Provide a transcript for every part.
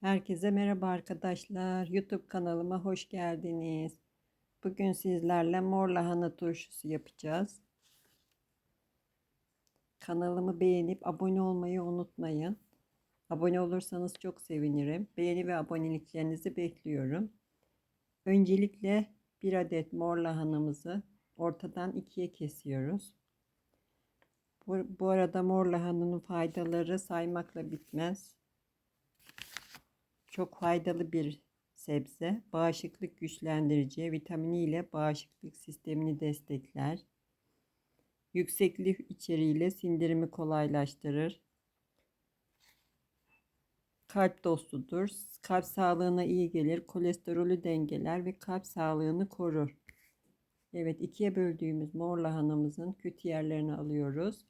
Herkese merhaba arkadaşlar. YouTube kanalıma hoş geldiniz. Bugün sizlerle mor lahana turşusu yapacağız. Kanalımı beğenip abone olmayı unutmayın. Abone olursanız çok sevinirim. Beğeni ve aboneliklerinizi bekliyorum. Öncelikle bir adet mor lahanamızı ortadan ikiye kesiyoruz. Bu, bu arada mor lahananın faydaları saymakla bitmez. Çok faydalı bir sebze. Bağışıklık güçlendirici, vitamini ile bağışıklık sistemini destekler. Yüksek lif içeriğiyle sindirimi kolaylaştırır. Kalp dostudur. Kalp sağlığına iyi gelir. Kolesterolü dengeler ve kalp sağlığını korur. Evet ikiye böldüğümüz mor lahanamızın kötü yerlerini alıyoruz.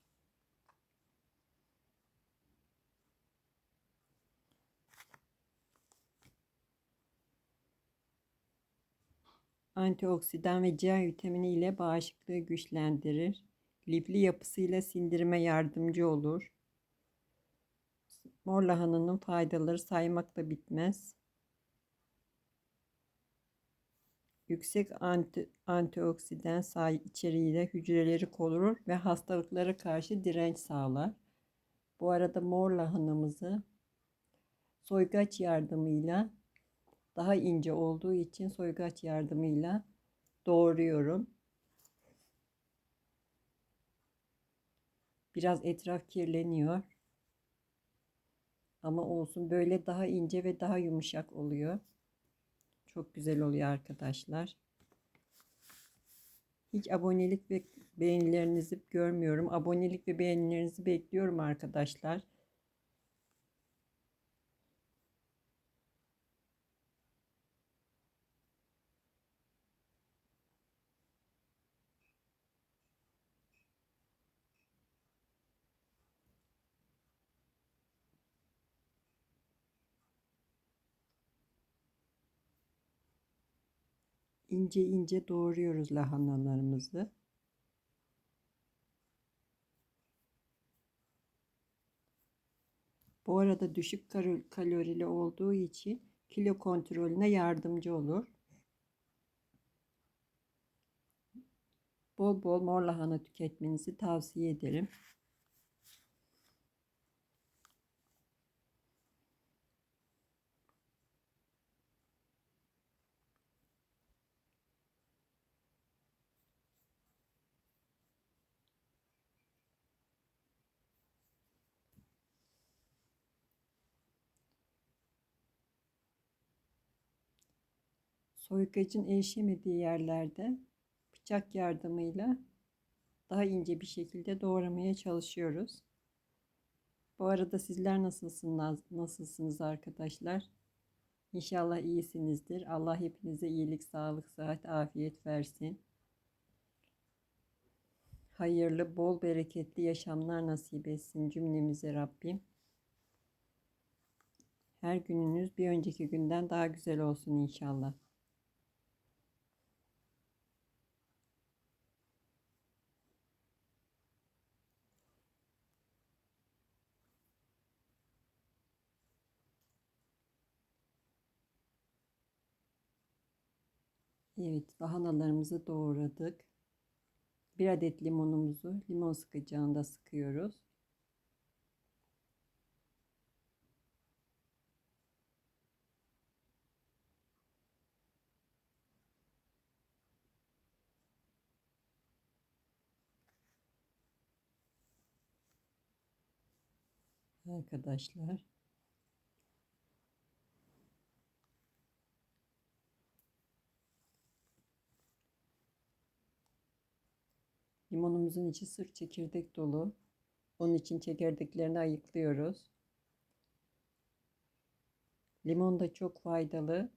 Antioksidan ve C vitamini ile bağışıklığı güçlendirir. Lifli yapısıyla sindirime yardımcı olur. Mor lahananın faydaları saymakla bitmez. Yüksek anti, antioksidan say içeriğiyle hücreleri korur ve hastalıklara karşı direnç sağlar. Bu arada mor lahanamızı soygaç yardımıyla daha ince olduğu için soygaç yardımıyla doğruyorum. Biraz etraf kirleniyor. Ama olsun böyle daha ince ve daha yumuşak oluyor. Çok güzel oluyor arkadaşlar. Hiç abonelik ve beğenilerinizi görmüyorum. Abonelik ve beğenilerinizi bekliyorum arkadaşlar. İnce ince doğruyoruz lahanalarımızı. Bu arada düşük kalorili olduğu için kilo kontrolüne yardımcı olur. Bol bol mor lahana tüketmenizi tavsiye ederim. Soygacın erişemediği yerlerde bıçak yardımıyla daha ince bir şekilde doğramaya çalışıyoruz. Bu arada sizler nasılsınız, nasılsınız arkadaşlar? İnşallah iyisinizdir. Allah hepinize iyilik, sağlık, sıhhat, afiyet versin. Hayırlı, bol, bereketli yaşamlar nasip etsin cümlemize Rabbim. Her gününüz bir önceki günden daha güzel olsun inşallah. Evet, lahanalarımızı doğradık. Bir adet limonumuzu limon sıkacağında sıkıyoruz. Arkadaşlar Limonumuzun içi sırf çekirdek dolu. Onun için çekirdeklerini ayıklıyoruz. Limon da çok faydalı.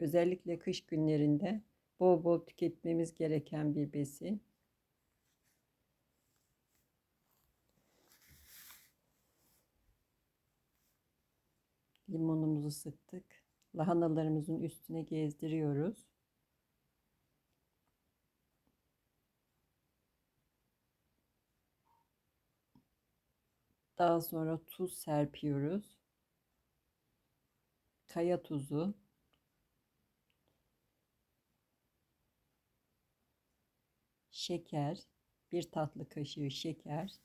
Özellikle kış günlerinde bol bol tüketmemiz gereken bir besin. Limonumuzu sıktık. Lahanalarımızın üstüne gezdiriyoruz. Daha sonra tuz serpiyoruz. kaya tuzu, şeker, bir tatlı kaşığı şeker,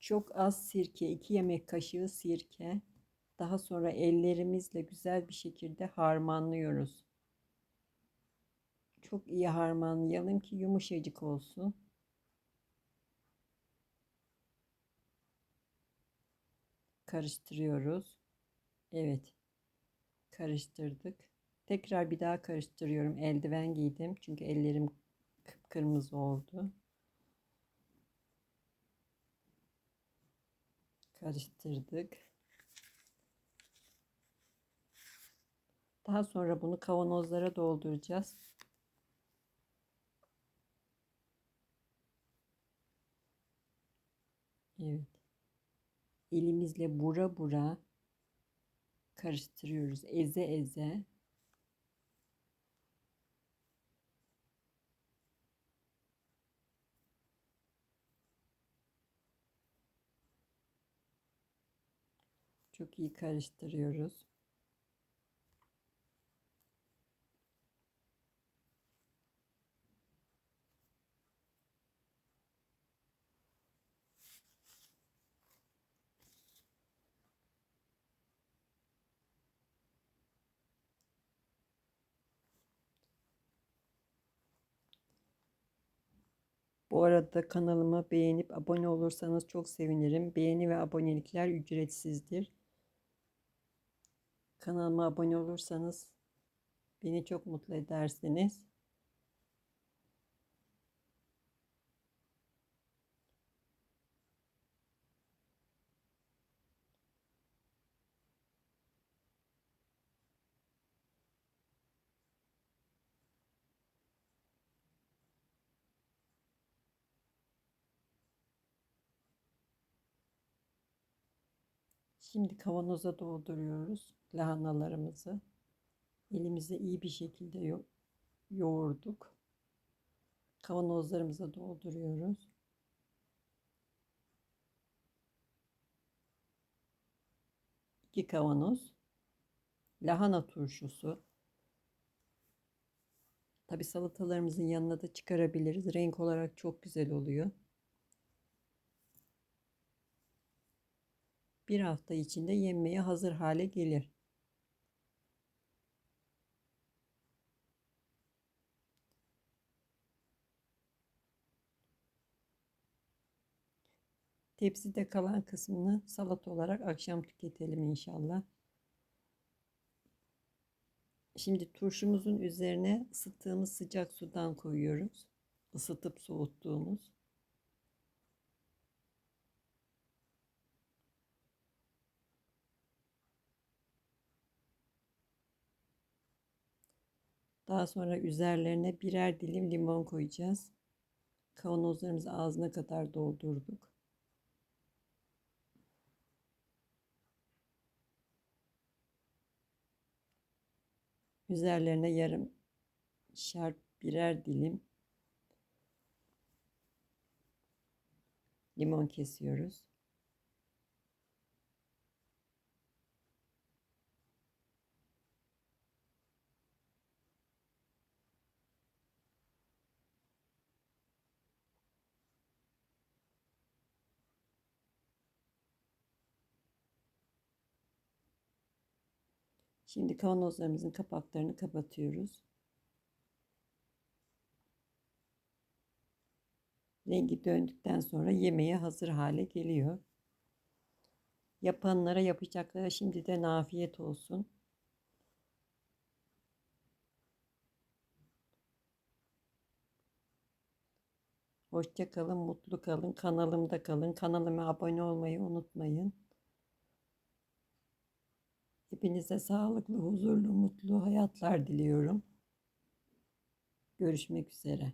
çok az sirke, 2 yemek kaşığı sirke. Daha sonra ellerimizle güzel bir şekilde harmanlıyoruz. Çok iyi harmanlayalım ki yumuşacık olsun. Karıştırıyoruz. Evet. Karıştırdık. Tekrar bir daha karıştırıyorum. Eldiven giydim. Çünkü ellerim kıpkırmızı oldu. Karıştırdık. Daha sonra bunu kavanozlara dolduracağız. Evet. Elimizle bura bura karıştırıyoruz. Eze eze. Çok iyi karıştırıyoruz. Bu arada kanalıma beğenip abone olursanız çok sevinirim. Beğeni ve abonelikler ücretsizdir. Kanalıma abone olursanız beni çok mutlu edersiniz. Şimdi kavanoza dolduruyoruz lahanalarımızı. Elimize iyi bir şekilde yo yoğurduk. Kavanozlarımıza dolduruyoruz. İki kavanoz lahana turşusu. Tabi salatalarımızın yanına da çıkarabiliriz. Renk olarak çok güzel oluyor. Bir hafta içinde yenmeye hazır hale gelir. Tepside kalan kısmını salat olarak akşam tüketelim inşallah. Şimdi turşumuzun üzerine ısıttığımız sıcak sudan koyuyoruz. Isıtıp soğuttuğumuz. Daha sonra üzerlerine birer dilim limon koyacağız. Kavanozlarımızı ağzına kadar doldurduk. Üzerlerine yarım şer birer dilim limon kesiyoruz. Şimdi kavanozlarımızın kapaklarını kapatıyoruz. Rengi döndükten sonra yemeğe hazır hale geliyor. Yapanlara yapacaklara şimdiden afiyet olsun. Hoşça kalın, mutlu kalın, kanalımda kalın. Kanalıma abone olmayı unutmayın. Hepinize sağlıklı, huzurlu, mutlu hayatlar diliyorum. Görüşmek üzere.